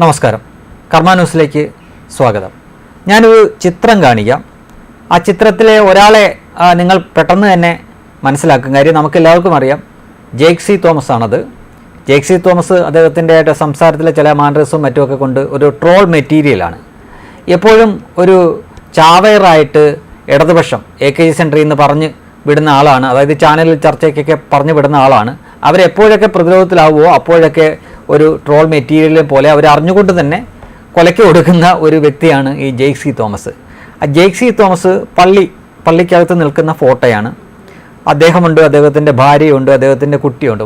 നമസ്കാരം. കർമ്മ ന്യൂസിലേക്ക് സ്വാഗതം. ഞാനൊരു ചിത്രം കാണിക്കാം. ആ ചിത്രത്തിലെ ഒരാളെ നിങ്ങൾ പെട്ടെന്ന് തന്നെ മനസ്സിലാക്കും കാര്യം നമുക്ക് എല്ലാവർക്കും അറിയാം. ജേക്ക് സി തോമസ് ആണത്. ജേക്ക് സി തോമസ് അദ്ദേഹത്തിന്റെ സംസാരത്തിലെ ചില മാനറിസും മറ്റുമൊക്കെ കൊണ്ട് ഒരു ട്രോൾ മെറ്റീരിയലാണ് എപ്പോഴും ഒരു ചാവയറായിട്ട് ഇടതുപക്ഷം എ കെ ജി സെൻട്രി എന്ന് പറഞ്ഞ് വിടുന്ന ആളാണ്. അതായത് ചാനലിൽ ചർച്ചയ്ക്കൊക്കെ പറഞ്ഞു വിടുന്ന ആളാണ്. അവരെപ്പോഴൊക്കെ പ്രതിരോധത്തിലാവുമോ അപ്പോഴൊക്കെ ഒരു ട്രോൾ മെറ്റീരിയൽ പോലെ അവർ അറിഞ്ഞുകൊണ്ട് തന്നെ കൊലയ്ക്ക് കൊടുക്കുന്ന ഒരു വ്യക്തിയാണ് ഈ ജെയ്ക് സി തോമസ്. ആ ജെയ്ക് സി തോമസ് പള്ളി പള്ളിക്കകത്ത് നിൽക്കുന്ന ഫോട്ടോയാണ്. അദ്ദേഹമുണ്ട് അദ്ദേഹത്തിന്റെ ഭാര്യയുണ്ട് അദ്ദേഹത്തിന്റെ കുട്ടിയുണ്ട്.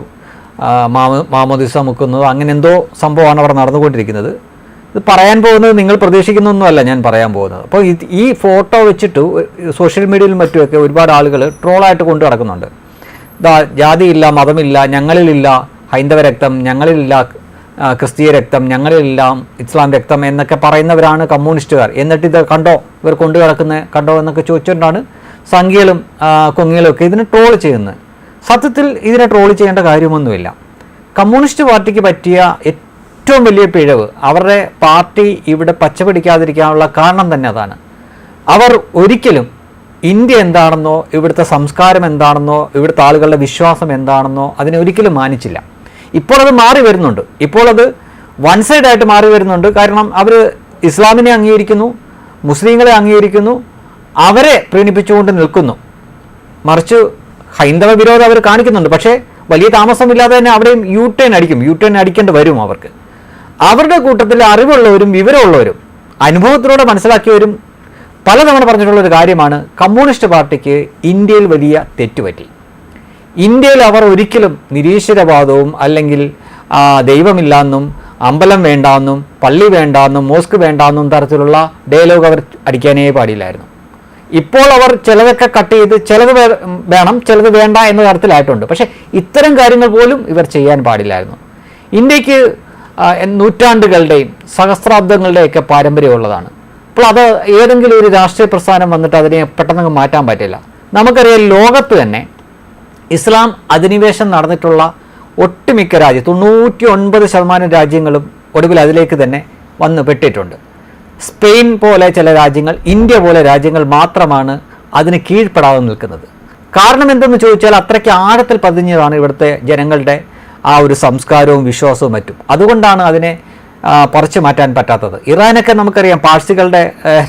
മാമ മാമോദിസ മുക്കുന്നത് അങ്ങനെ എന്തോ സംഭവമാണ് അവിടെ നടന്നുകൊണ്ടിരിക്കുന്നത്. ഇത് പറയാൻ പോകുന്നത് നിങ്ങൾ പ്രതീക്ഷിക്കുന്നൊന്നുമല്ല ഞാൻ പറയാൻ പോകുന്നത്. അപ്പോൾ ഈ ഫോട്ടോ വെച്ചിട്ട് സോഷ്യൽ മീഡിയയിലും മറ്റുമൊക്കെ ഒരുപാട് ആളുകൾ ട്രോളായിട്ട് കൊണ്ടു നടക്കുന്നുണ്ട്. ഇതാ ജാതിയില്ല മതമില്ല ഞങ്ങളിലില്ല ഹൈന്ദവ രക്തം ഞങ്ങളിലില്ല ക്രിസ്തീയ രക്തം ഞങ്ങളിലില്ല ഇസ്ലാം രക്തം എന്നൊക്കെ പറയുന്നവരാണ് കമ്മ്യൂണിസ്റ്റുകാർ. എന്നിട്ട് ഇത് കണ്ടോ? ഇവർ കൊണ്ടു കിടക്കുന്നത് കണ്ടോ എന്നൊക്കെ ചോദിച്ചുകൊണ്ടാണ് സംഖ്യകളും കൊങ്ങികളും ഒക്കെ ഇതിനെ ട്രോൾ ചെയ്യുന്നത് സത്യത്തിൽ ഇതിനെ ട്രോൾ ചെയ്യേണ്ട കാര്യമൊന്നുമില്ല. കമ്മ്യൂണിസ്റ്റ് പാർട്ടിക്ക് പറ്റിയ ഏറ്റവും വലിയ പിഴവ് അവരുടെ പാർട്ടി ഇവിടെ പച്ചപിടിക്കാതിരിക്കാനുള്ള കാരണം തന്നെ അതാണ്. അവർ ഒരിക്കലും ഇന്ത്യ എന്താണെന്നോ ഇവിടുത്തെ സംസ്കാരം എന്താണെന്നോ ഇവിടുത്തെ ആളുകളുടെ വിശ്വാസം എന്താണെന്നോ അതിനെ ഒരിക്കലും മാനിച്ചില്ല. ഇപ്പോൾ അത് മാറി വരുന്നുണ്ട്. ഇപ്പോൾ അത് വൺ സൈഡ് ആയിട്ട് മാറി വരുന്നുണ്ട്. കാരണം അവർ ഇസ്ലാമിനെ അംഗീകരിക്കുന്നു മുസ്ലിങ്ങളെ അംഗീകരിക്കുന്നു അവരെ പ്രീണിപ്പിച്ചുകൊണ്ട് നിൽക്കുന്നു. മറിച്ച് ഹൈന്ദവ വിരോധം അവർ കാണിക്കുന്നുണ്ട്. പക്ഷേ വലിയ താമസമില്ലാതെ തന്നെ അവിടെയും യു ടേൺ അടിക്കും. യു ടേൺ അടിക്കേണ്ടി വരും അവർക്ക്. അവരുടെ കൂട്ടത്തിൽ അറിവുള്ളവരും വിവരമുള്ളവരും അനുഭവത്തിലൂടെ മനസ്സിലാക്കിയവരും പലതവണ പറഞ്ഞിട്ടുള്ള ഒരു കാര്യമാണ് കമ്മ്യൂണിസ്റ്റ് പാർട്ടിക്ക് ഇന്ത്യയിൽ വലിയ തെറ്റുപറ്റി. ഇന്ത്യയിൽ അവർ ഒരിക്കലും നിരീശ്വരവാദവും അല്ലെങ്കിൽ ദൈവമില്ലാന്നും അമ്പലം വേണ്ടാന്നും പള്ളി വേണ്ടാന്നും മോസ്ക് വേണ്ടാന്നും തരത്തിലുള്ള ഡയലോഗ് അവർ അടിക്കാനേ പാടില്ലായിരുന്നു. ഇപ്പോൾ അവർ ചിലതൊക്കെ കട്ട് ചെയ്ത് ചിലത് വേണം ചിലത് വേണ്ട എന്ന തരത്തിലായിട്ടുണ്ട്. പക്ഷേ ഇത്തരം കാര്യങ്ങൾ പോലും ഇവർ ചെയ്യാൻ പാടില്ലായിരുന്നു. ഇന്ത്യയ്ക്ക് നൂറ്റാണ്ടുകളുടെയും സഹസ്രാബ്ദങ്ങളുടെയൊക്കെ പാരമ്പര്യമുള്ളതാണ്. അപ്പോൾ അത് ഏതെങ്കിലും ഒരു രാഷ്ട്രീയ പ്രസ്ഥാനം വന്നിട്ട് അതിനെ പെട്ടെന്ന് മാറ്റാൻ പറ്റില്ല. നമുക്കറിയാം ലോകത്ത് തന്നെ ഇസ്ലാം അധിനിവേശം നടന്നിട്ടുള്ള ഒട്ടുമിക്ക രാജ്യം തൊണ്ണൂറ്റി ഒൻപത് ശതമാനം രാജ്യങ്ങളും ഒടുവിൽ അതിലേക്ക് തന്നെ വന്ന് പെട്ടിട്ടുണ്ട്. സ്പെയിൻ പോലെ ചില രാജ്യങ്ങൾ ഇന്ത്യ പോലെ രാജ്യങ്ങൾ മാത്രമാണ് അതിന് കീഴ്പ്പെടാതെ നിൽക്കുന്നത്. കാരണം എന്തെന്ന് ചോദിച്ചാൽ അത്രയ്ക്ക് ആഴത്തിൽ പതിഞ്ഞതാണ് ഇവിടുത്തെ ജനങ്ങളുടെ ആ ഒരു സംസ്കാരവും വിശ്വാസവും മറ്റും. അതുകൊണ്ടാണ് അതിനെ പറിച്ചു മാറ്റാൻ പറ്റാത്തത്. ഇറാനൊക്കെ നമുക്കറിയാം പാഴ്സികളുടെ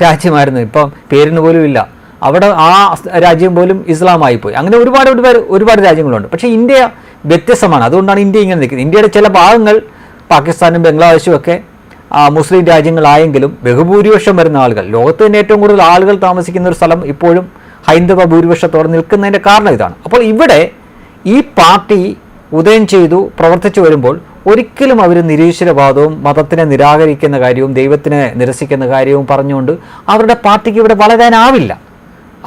രാജ്യമായിരുന്നു. ഇപ്പം പേരിന് പോലും ഇല്ല. അവിടെ ആ രാജ്യം പോലും ഇസ്ലാമായി പോയി അങ്ങനെ ഒരുപാട് ഒരുപാട് ഒരുപാട് രാജ്യങ്ങളുണ്ട്. പക്ഷേ ഇന്ത്യ വ്യത്യസ്തമാണ്. അതുകൊണ്ടാണ് ഇന്ത്യ ഇങ്ങനെ നിൽക്കുന്നത്. ഇന്ത്യയുടെ ചില ഭാഗങ്ങൾ പാകിസ്ഥാനും ബംഗ്ലാദേശും ഒക്കെ മുസ്ലിം രാജ്യങ്ങളായെങ്കിലും ബഹുഭൂരിപക്ഷം വരുന്ന ആളുകൾ ലോകത്ത് തന്നെ ഏറ്റവും കൂടുതൽ ആളുകൾ താമസിക്കുന്ന ഒരു സ്ഥലം ഇപ്പോഴും ഹൈന്ദവ ഭൂരിപക്ഷത്തോടെ നിൽക്കുന്നതിന്റെ കാരണം ഇതാണ്. അപ്പോൾ ഇവിടെ ഈ പാർട്ടി ഉദയം ചെയ്തു പ്രവർത്തിച്ചു വരുമ്പോൾ ഒരിക്കലും അവർ നിരീശ്വരവാദവും മതത്തിനെ നിരാകരിക്കുന്ന കാര്യവും ദൈവത്തിനെ നിരസിക്കുന്ന കാര്യവും പറഞ്ഞുകൊണ്ട് അവരുടെ പാർട്ടിക്ക് ഇവിടെ വളരാനാവില്ല.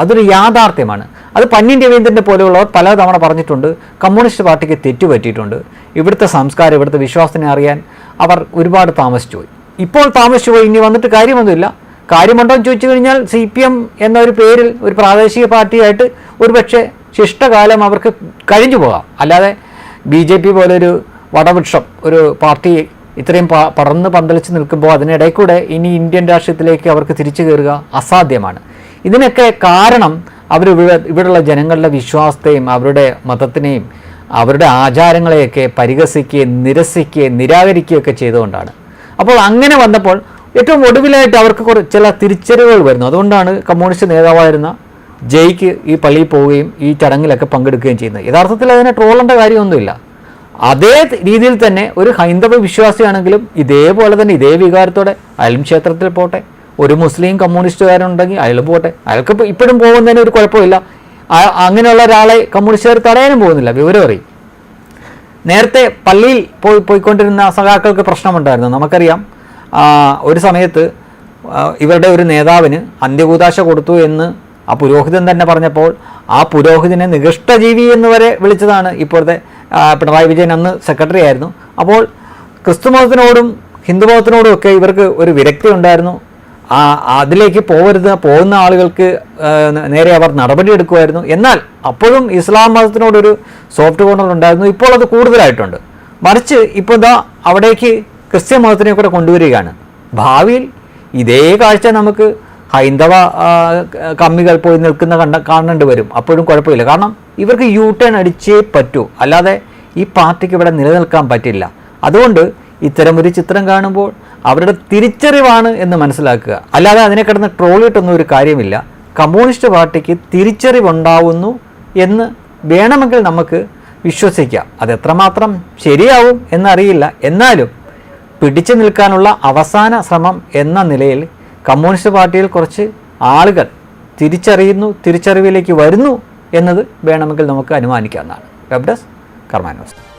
അതൊരു യാഥാർത്ഥ്യമാണ്. അത് പന്നിൻ രവീന്ദ്രന്റെ പോലെയുള്ളവർ പലതവണ പറഞ്ഞിട്ടുണ്ട് കമ്മ്യൂണിസ്റ്റ് പാർട്ടിക്ക് തെറ്റുപറ്റിയിട്ടുണ്ട്. ഇവിടുത്തെ സംസ്കാരം ഇവിടുത്തെ വിശ്വാസത്തിനെ അറിയാൻ അവർ ഒരുപാട് താമസിച്ചു പോയി. ഇപ്പോൾ താമസിച്ചു പോയി ഇനി വന്നിട്ട് കാര്യമൊന്നുമില്ല. കാര്യമുണ്ടോ എന്ന് ചോദിച്ചു കഴിഞ്ഞാൽ സി പി എം എന്ന ഒരു പേരിൽ ഒരു പ്രാദേശിക പാർട്ടിയായിട്ട് ഒരുപക്ഷെ ശിഷ്ടകാലം അവർക്ക് കഴിഞ്ഞു പോകാം. അല്ലാതെ ബി ജെ പി പോലൊരു വടവൃക്ഷം ഒരു പാർട്ടി ഇത്രയും പടർന്ന് പന്തലിച്ച് നിൽക്കുമ്പോൾ അതിനിടയിൽ കൂടെ ഇനി ഇന്ത്യൻ രാഷ്ട്രീയത്തിലേക്ക് അവർക്ക് തിരിച്ചു കയറുക അസാധ്യമാണ്. ഇതിനൊക്കെ കാരണം അവർ ഇവിടെ ഇവിടെയുള്ള ജനങ്ങളുടെ വിശ്വാസത്തെയും അവരുടെ മതത്തിനെയും അവരുടെ ആചാരങ്ങളെയൊക്കെ പരിഹസിക്കുകയും നിരസിക്കുകയും നിരാകരിക്കുകയൊക്കെ ചെയ്തുകൊണ്ടാണ്. അപ്പോൾ അങ്ങനെ വന്നപ്പോൾ ഏറ്റവും ഒടുവിലായിട്ട് അവർക്ക് കുറേ ചില തിരിച്ചറിവുകൾ വരുന്നു. അതുകൊണ്ടാണ് കമ്മ്യൂണിസ്റ്റ് നേതാവായിരുന്ന ജയ്ക്ക് ഈ പള്ളിയിൽ പോവുകയും ഈ ചടങ്ങിലൊക്കെ പങ്കെടുക്കുകയും ചെയ്യുന്നത്. യഥാർത്ഥത്തിൽ അതിനെ ട്രോളേണ്ട കാര്യമൊന്നുമില്ല. അതേ രീതിയിൽ തന്നെ ഒരു ഹൈന്ദവ വിശ്വാസിയാണെങ്കിലും ഇതേപോലെ തന്നെ ഇതേ വികാരത്തോടെ അയലും ക്ഷേത്രത്തിൽ പോട്ടെ ഒരു മുസ്ലിം കമ്മ്യൂണിസ്റ്റുകാരുണ്ടെങ്കിൽ അയാൾ പോട്ടെ. അയാൾക്ക് ഇപ്പോഴും പോകുന്നതിന് ഒരു കുഴപ്പമില്ല. അങ്ങനെയുള്ള ഒരാളെ കമ്മ്യൂണിസ്റ്റുകാർ തടയാനും പോകുന്നില്ല. വിവരം അറിയും. നേരത്തെ പള്ളിയിൽ പോയി പോയിക്കൊണ്ടിരുന്ന സഖാക്കൾക്ക് പ്രശ്നമുണ്ടായിരുന്നു. നമുക്കറിയാം ഒരു സമയത്ത് ഇവരുടെ ഒരു നേതാവിന് അന്ത്യകൂതാശ കൊടുത്തു എന്ന് ആ പുരോഹിതൻ തന്നെ പറഞ്ഞപ്പോൾ ആ പുരോഹിതനെ നികൃഷ്ടജീവി എന്ന് വരെ വിളിച്ചതാണ് ഇപ്പോഴത്തെ പിണറായി വിജയൻ അന്ന് സെക്രട്ടറി ആയിരുന്നു. അപ്പോൾ ക്രിസ്തുമതത്തിനോടും ഹിന്ദുമതത്തിനോടും ഒക്കെ ഇവർക്ക് ഒരു വിരക്തി ഉണ്ടായിരുന്നു. ആ അതിലേക്ക് പോകരുത് പോകുന്ന ആളുകൾക്ക് നേരെ അവർ നടപടി എടുക്കുമായിരുന്നു. എന്നാൽ അപ്പോഴും ഇസ്ലാം മതത്തിനോടൊരു സോഫ്റ്റ് കോർണർ ഉണ്ടായിരുന്നു. ഇപ്പോൾ അത് കൂടുതലായിട്ടുണ്ട്. മറിച്ച് ഇപ്പോൾ ഇതാ അവിടേക്ക് ക്രിസ്ത്യൻ മതത്തിനെ കൂടെ കൊണ്ടുവരികയാണ്. ഭാവിയിൽ ഇതേ കാഴ്ച നമുക്ക് ഹൈന്ദവ കമ്മികൾ പോയി നിൽക്കുന്ന കണ്ട കാണേണ്ടി വരും. അപ്പോഴും കുഴപ്പമില്ല. കാരണം ഇവർക്ക് യു ടേൺ അടിച്ചേ പറ്റൂ. അല്ലാതെ ഈ പാർട്ടിക്ക് ഇവിടെ നിലനിൽക്കാൻ പറ്റില്ല. അതുകൊണ്ട് ഇത്തരമൊരു ചിത്രം കാണുമ്പോൾ അവരുടെ തിരിച്ചറിവാണ് എന്ന് മനസ്സിലാക്കുക. അല്ലാതെ അതിനെ കിടന്ന് ട്രോളിട്ടൊന്നും ഒരു കാര്യമില്ല. കമ്മ്യൂണിസ്റ്റ് പാർട്ടിക്ക് തിരിച്ചറിവുണ്ടാവുന്നു എന്ന് വേണമെങ്കിൽ നമുക്ക് വിശ്വസിക്കാം. അത് എത്രമാത്രം ശരിയാവും എന്നറിയില്ല. എന്നാലും പിടിച്ചു നിൽക്കാനുള്ള അവസാന ശ്രമം എന്ന നിലയിൽ കമ്മ്യൂണിസ്റ്റ് പാർട്ടിയിൽ കുറച്ച് ആളുകൾ തിരിച്ചറിയുന്നു തിരിച്ചറിവിലേക്ക് വരുന്നു എന്നത് വേണമെങ്കിൽ നമുക്ക് അനുമാനിക്കാവുന്നതാണ്. Web desk കർമാനോസ്